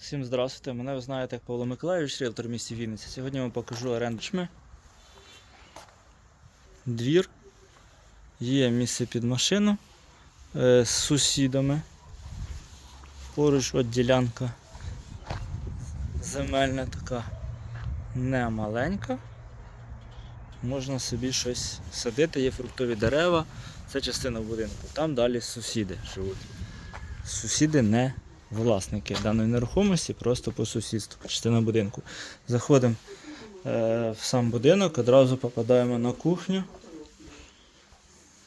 Всім здравствуйте, мене ви знаєте як Павло Миколаївич, ріелтор в місті Вінниця. Сьогодні я вам покажу орендчми. Двір. Є місце під машину е, з сусідами. Поруч от ділянка земельна така не маленька. Можна собі щось садити, є фруктові дерева. Це частина будинку. Там далі сусіди живуть. Сусіди не власники даної нерухомості, просто по сусідству, частина будинку. Заходимо е, в сам будинок, одразу попадаємо на кухню.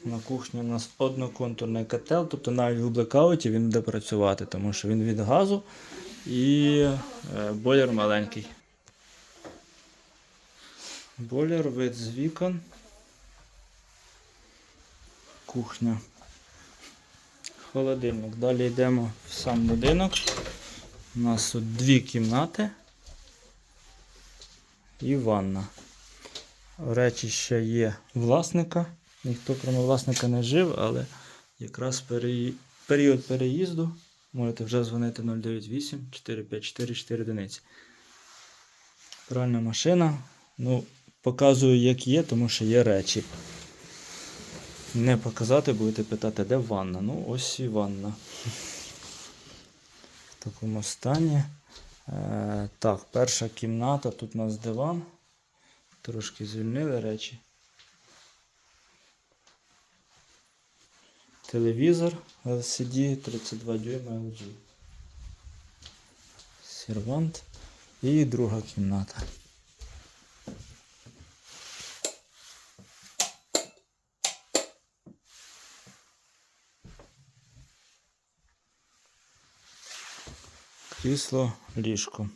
На кухні у нас одноконтурний котел, тобто навіть в блекауті він буде працювати, тому що він від газу і е, бойлер маленький. Бойлер, вид з вікон. Кухня. Холодильник. Далі йдемо в сам будинок. У нас тут дві кімнати і ванна. Речі ще є власника. Ніхто крім власника не жив, але якраз переї- період переїзду можете вже дзвонити 098 454 4 одиниці. Пральна машина. Ну, показую, як є, тому що є речі. Не показати, будете питати, де ванна. Ну, ось і ванна. В такому стані. Е, так, перша кімната, тут у нас диван. Трошки звільнили речі. Телевізор LCD 32 дюйма LG. Сервант. І друга кімната. Крісло, ліжко.